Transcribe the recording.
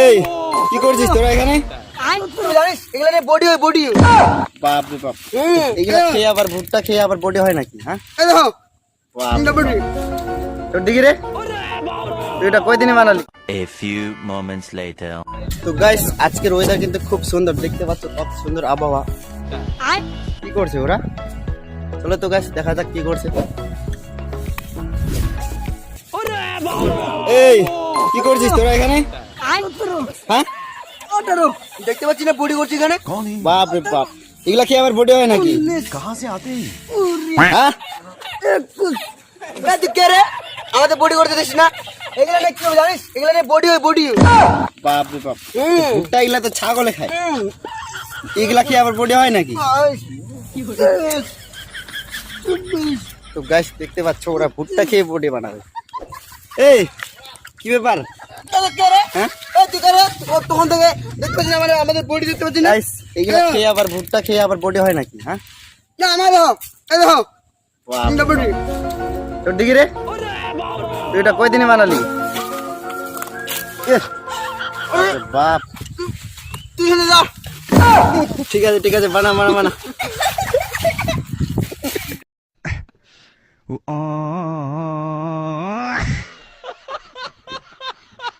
এই কি করছিস তোরা এখানে? তুই জানিস বডি হয় বডি বাপ রে বাপ। এগুলা খেয়ে আবার ভুট্টা খেয়ে আবার বডি হয় নাকি হ্যাঁ? দেখো তোর দিকে রে? এটা কয়দিনে বানালি? A few moments later. তো গাইস আজকের ওয়েদার কিন্তু খুব সুন্দর। দেখতে পাচ্ছ কত সুন্দর আবহাওয়া। কি করছে ওরা? চলো তো গাইস দেখা যাক কি করছে। এই কি করছিস তোরা এখানে? হ্যাঁ? দেখতে পাচ্ছি না বডি করছি এখানে? বাপ রে বাপ। এগুলা খেয়ে আবার বডি হয় নাকি? হ্যাঁ? তুই কে রে? আমাদের বডি করতে দিস না। এগুলো নিয়ে কি জানিস? এগুলো নিয়ে বডি হয় বডি বাপ রে বাপ। ভুট্টা এগুলা তো ছাগলে খায়। এগুলা খেয়ে আবার বডি হয় নাকি? তো গাছ দেখতে পাচ্ছ ওরা ভুট্টা খেয়ে বডি বানাবে। এই কি ব্যাপার? হ্যাঁ? ও তখন থেকে দেখতে পাচ্ছি না মানে আমাদের বডি দেখতে পাচ্ছি না। গাইস খেয়ে আবার ভুট্টা খেয়ে আবার বডি হয় নাকি হ্যাঁ? না আমার দেখো এই তোর রে? তুই এটা কয়দিনে বানালি? বাপ। তুই যা। ঠিক আছে ঠিক আছে বানা বানা বানা।